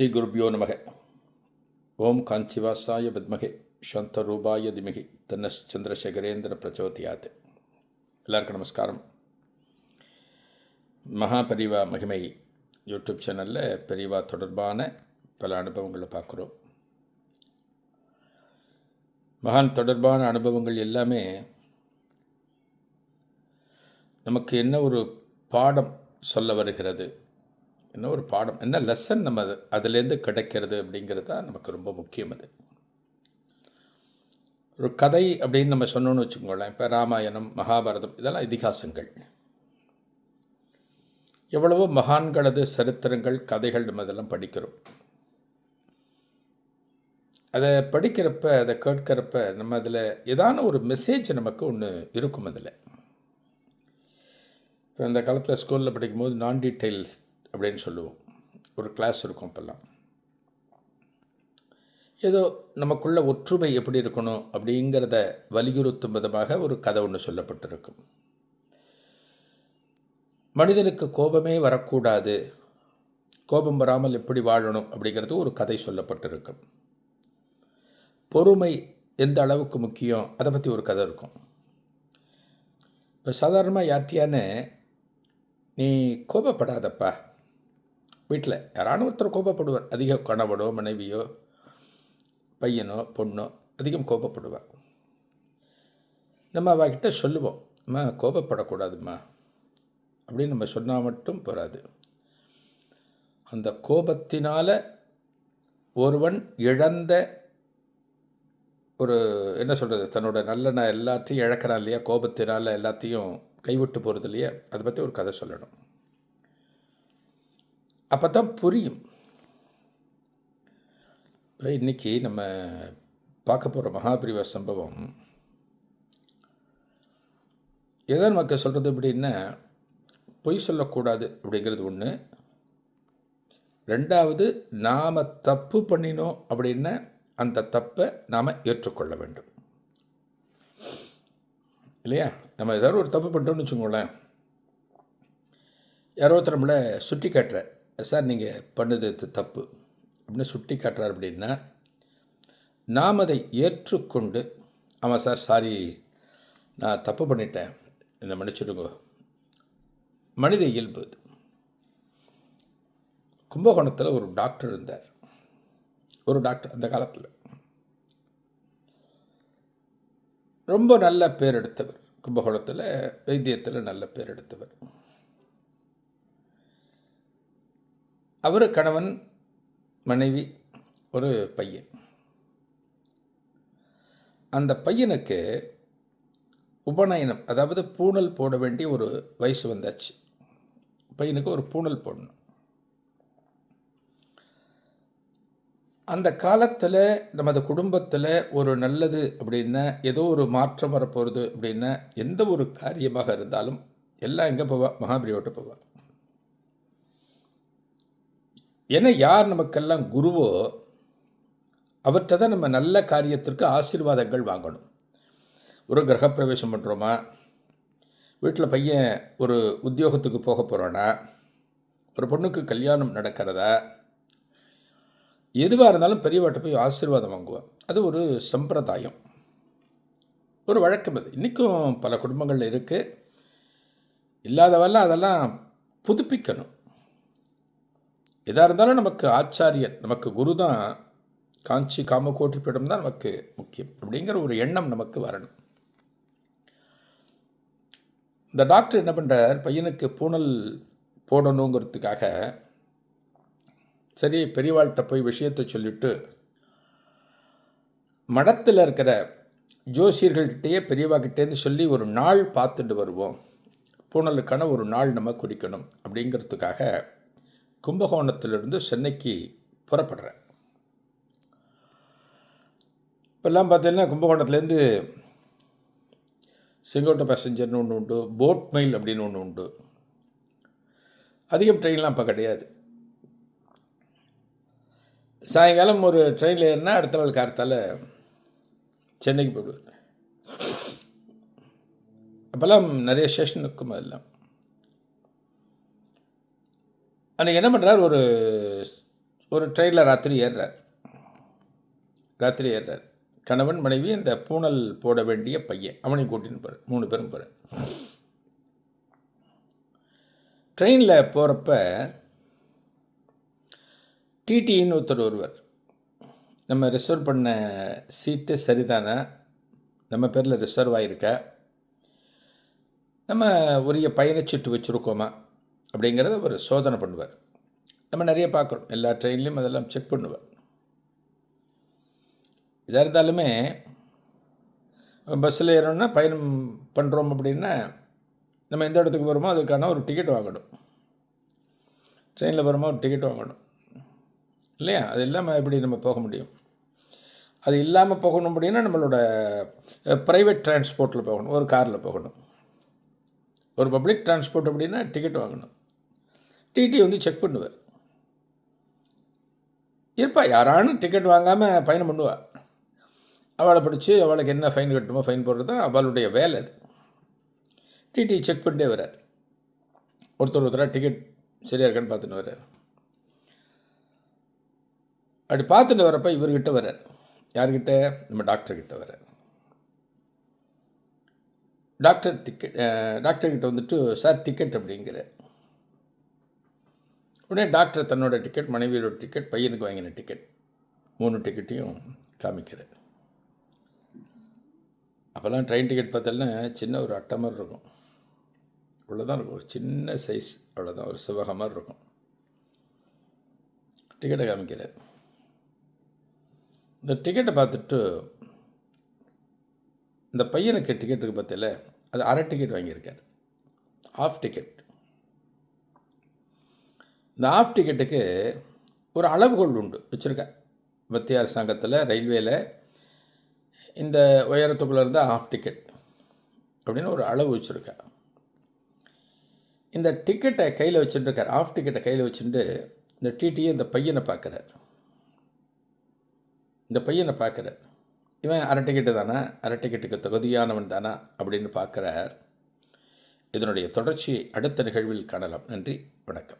ஸ்ரீ குருபியோ நமக. ஓம் காஞ்சிவாசாய வித்மகே சாந்தரூபாய திமகி. தன்ன சந்திரசேகரேந்திர பிரச்சோதியாத். எல்லாருக்கும் நமஸ்காரம். மகாபரிவா மகிமை யூடியூப் சேனலில் பெரிவா தொடர்பான பல அனுபவங்களை பார்க்குறோம். மகான் தொடர்பான அனுபவங்கள் எல்லாமே நமக்கு என்ன ஒரு பாடம் சொல்ல வருகிறது? என்ன ஒரு பாடம் என்ன லெசன் நம்ம அது அதுலேருந்து கிடைக்கிறது அப்படிங்கிறது தான் நமக்கு ரொம்ப முக்கியம் அது. ஒரு கதை அப்படின்னு நம்ம சொன்னோன்னு வச்சுக்கோங்களேன். இப்போ ராமாயணம் மகாபாரதம் இதெல்லாம் இதிகாசங்கள். எவ்வளவோ மகான்களது சரித்திரங்கள் கதைகள் நம்ம இதெல்லாம் படிக்கிறோம். அதை படிக்கிறப்ப அதை கேட்கிறப்ப நம்ம அதில் ஏதான ஒரு மெசேஜ் நமக்கு ஒன்று இருக்கும் அதில். இப்போ இந்த காலத்தில் ஸ்கூலில் படிக்கும்போது நான் டீட்டெயில்ஸ் அப்படின்னு சொல்லுவோம். ஒரு கிளாஸ் இருக்கும் இப்போல்லாம் ஏதோ நமக்குள்ள ஒற்றுமை எப்படி இருக்கணும் அப்படிங்கிறத வலியுறுத்தும் விதமாக ஒரு கதை ஒன்று சொல்லப்பட்டிருக்கும். மனிதனுக்கு கோபமே வரக்கூடாது. கோபம் வராமல் எப்படி வாழணும் அப்படிங்கிறது ஒரு கதை சொல்லப்பட்டிருக்கும். பொறுமை எந்த அளவுக்கு முக்கியம்? அதை பற்றி ஒரு கதை இருக்கும். இப்போ சாதாரணமாக யார்ட்டியானே நீ கோபப்படாதப்பா. வீட்டில் யாரான ஒருத்தர் கோபப்படுவார். அதிக கணவனோ மனைவியோ பையனோ பொண்ணோ அதிகம் கோபப்படுவார். நம்ம அவகிட்ட சொல்லுவோம் அம்மா கோபப்படக்கூடாதும்மா. அப்படின்னு நம்ம சொன்னால் மட்டும் போகாது அந்த கோபத்தினால் ஒருவன் இழந்த ஒரு என்ன சொல்கிறது தன்னோட நல்ல நான் எல்லாத்தையும் இழக்கிறான் இல்லையா? கோபத்தினால் எல்லாத்தையும் கைவிட்டு போகிறது இல்லையா? அதை பற்றி ஒரு கதை சொல்லணும். அப்போ தான் புரியும். இப்போ இன்றைக்கி நம்ம பார்க்க போகிற மகாபிரிவ சம்பவம் எதை நமக்கு சொல்கிறது அப்படின்னா பொய் சொல்லக்கூடாது அப்படிங்கிறது ஒன்று ரெண்டாவது நாம் தப்பு பண்ணினோம் அப்படின்னா அந்த தப்பை நாம் ஏற்றுக்கொள்ள வேண்டும். இல்லையா? நம்ம ஏதாவது ஒரு தப்பு பண்ணிட்டோம்னு வச்சுக்கோங்களேன். யாரோ ஒருத்தர் நம்மளை சுட்டி காட்டுற சார் நீங்கள் பண்ணது இது தப்பு. அப்படின்னு சுட்டி காட்டுறார் அப்படின்னா நாம் அதை ஏற்றுக்கொண்டு ஆமாம் சார் சாரி நான் தப்பு பண்ணிட்டேன். என்னை மன்னிச்சிடுங்க. மனித இயல்பு கும்பகோணத்தில் ஒரு டாக்டர் இருந்தார். ஒரு டாக்டர் அந்த காலத்தில். ரொம்ப நல்ல பேர் எடுத்தவர். கும்பகோணத்தில் வைத்தியத்தில் நல்ல பேர் எடுத்தவர். அவர் கணவன் மனைவி ஒரு பையன். அந்த பையனுக்கு உபநயனம் அதாவது பூணல் போட வேண்டிய ஒரு வயசு வந்தாச்சு. பையனுக்கு ஒரு பூணல் போடணும். அந்த காலத்தில் நமது குடும்பத்தில் ஒரு நல்லது அப்படின்னா ஏதோ ஒரு மாற்றம் வரப்போகிறது அப்படின்னா எந்த ஒரு காரியமாக இருந்தாலும் எல்லாம் எங்கே போவா? மகாபிரியோட்ட போவாள் ஏன்னா யார் நமக்கெல்லாம் குருவோ அவர்கிட்ட தான் நம்ம நல்ல காரியத்திற்கு ஆசீர்வாதங்கள் வாங்கணும். ஒரு கிரகப்பிரவேசம் பண்ணுறோமா வீட்டில் பையன் ஒரு உத்தியோகத்துக்கு போக போகிறோன்னா ஒரு பொண்ணுக்கு கல்யாணம் நடக்கிறதா? எதுவாக இருந்தாலும் பெரியவாட்ட போய் ஆசீர்வாதம் வாங்குவோம் அது ஒரு சம்பிரதாயம். ஒரு வழக்கம் அது. இன்றைக்கும் பல குடும்பங்களில் இருக்குது இல்லாதவெல்லாம் அதெல்லாம் புதுப்பிக்கணும். எதாக இருந்தாலும் நமக்கு ஆச்சாரியர் நமக்கு குரு தான் காஞ்சி காமகோட்டி பீடம் தான் நமக்கு முக்கியம். அப்படிங்கிற ஒரு எண்ணம் நமக்கு வரணும். இந்த டாக்டர் என்ன பண்ணுறார் பையனுக்கு பூனல் போடணுங்கிறதுக்காக சரி பெரியவாள்கிட்ட போய் விஷயத்தை சொல்லிவிட்டு மடத்தில் இருக்கிற ஜோசியர்கள்கிட்டயே பெரியவாக்கிட்டேருந்து சொல்லி ஒரு நாள் பார்த்துட்டு வருவோம். பூனலுக்கான ஒரு நாள் நம்ம குறிக்கணும். அப்படிங்கிறதுக்காக கும்பகோணத்திலிருந்து சென்னைக்கு புறப்படுறேன். இப்போல்லாம் பார்த்தீங்கன்னா கும்பகோணத்துலேருந்து செங்கோட்டை பேசஞ்சர்னு ஒன்று உண்டு போட் மெயில் அப்படின்னு ஒன்று உண்டு. அதிகம் ட்ரெயின்லாம் இப்போ கிடையாது. சாயங்காலம் ஒரு ட்ரெயினில் ஏறினா அடுத்த நாள் கார்த்தால சென்னைக்கு போயிடுவேன். அப்போல்லாம் நிறைய ஸ்டேஷன் இருக்கும் அதெல்லாம். அன்றைக்கி என்ன பண்ணுறார் ஒரு ஒரு ட்ரெயினில் ராத்திரி ஏறுறார். ராத்திரி ஏறுறார். கணவன் மனைவி இந்த பூனல் போட வேண்டிய பையன் அவனையும் கூட்டின்னு போகிறார் மூணு பேரும் போகிறார் ட்ரெயினில் போகிறப்ப டிடின்னு ஒருத்தர் ஒருவர் நம்ம ரிசர்வ் பண்ண சீட்டு சரிதானே? நம்ம பேரில் ரிசர்வ் ஆகிருக்கா நம்ம உரிய பயணச்சீட்டு வச்சுருக்கோமா? அப்படிங்கிறத ஒரு சோதனை பண்ணுவார். நம்ம நிறைய பார்க்குறோம். எல்லா ட்ரெயின்லேயும் அதெல்லாம் செக் பண்ணுவார். இதாக இருந்தாலுமே பஸ்ஸில் ஏறணும்னா பயணம் பண்ணுறோம் அப்படின்னா நம்ம எந்த இடத்துக்கு போகிறோமோ அதுக்கான ஒரு டிக்கெட் வாங்கணும். ட்ரெயினில் போகிறோமோ ஒரு டிக்கெட் வாங்கணும். இல்லையா? அது இல்லாமல் எப்படி நம்ம போக முடியும்? அது இல்லாமல் போகணும் அப்படின்னா நம்மளோட ப்ரைவேட் டிரான்ஸ்போர்ட்டில் போகணும். ஒரு காரில் போகணும். ஒரு பப்ளிக் டிரான்ஸ்போர்ட் அப்படின்னா டிக்கெட் வாங்கணும். டிடி வந்து செக் பண்ணுவார் இருப்பா யாரானும் டிக்கெட் வாங்காமல் பயணம் பண்ணுவா. அவளை பிடிச்சி அவளுக்கு என்ன ஃபைன் கட்டுமோ ஃபைன் போடுறது தான் அவளுடைய வேலை அது. டிடி செக் பண்ணிட்டே வர்றார். ஒருத்தர் ஒருத்தராக டிக்கெட் சரியாக இருக்கான்னு பார்த்துட்டு வர்றார். அப்படி பார்த்துட்டு வரப்ப இவர்கிட்ட வர்றார். யார்கிட்ட? நம்ம டாக்டர்கிட்ட வர்றார். டாக்டர் டிக்கெட் டாக்டர்கிட்ட வந்துட்டு சார் டிக்கெட் அப்படிங்கிற உடனே டாக்டர் தன்னோட டிக்கெட் மனைவியோட டிக்கெட் பையனுக்கு வாங்கின டிக்கெட் மூணு டிக்கெட்டையும் காமிக்கிறார். அப்போல்லாம் ட்ரெயின் டிக்கெட் பார்த்தோன்னா சின்ன ஒரு அட்டை மாதிரி இருக்கும். அவ்வளோதான் இருக்கும். ஒரு சின்ன சைஸ் அவ்வளோதான் ஒரு சிவக மாதிரி இருக்கும். டிக்கெட்டை காமிக்கிறார். இந்த டிக்கெட்டை பார்த்துட்டு இந்த பையனுக்கு டிக்கெட்டுக்கு பார்த்தல அது அரை டிக்கெட் வாங்கியிருக்கார். ஆஃப் டிக்கெட் இந்த ஆஃப் டிக்கெட்டுக்கு ஒரு அளவுகோல் உண்டு. வச்சுருக்கேன் மத்திய அரசாங்கத்தில் ரயில்வேல இந்த உயரத்துக்குள்ளே இருந்தால் ஆஃப் டிக்கெட் அப்படின்னு ஒரு அளவு வச்சுருக்கேன் இந்த டிக்கெட்டை கையில் வச்சுட்டுருக்கார். ஆஃப் டிக்கெட்டை கையில் வச்சுட்டு இந்த டிடியை இந்த பையனை பார்க்குறார் இந்த பையனை பார்க்குறார் இவன் அரை டிக்கெட்டு தானே? அரை டிக்கெட்டுக்கு தகுதியானவன் தானா? அப்படின்னு பார்க்குறார் இதனுடைய தொடர்ச்சி அடுத்த நிகழ்வில் காணலாம். நன்றி. வணக்கம்.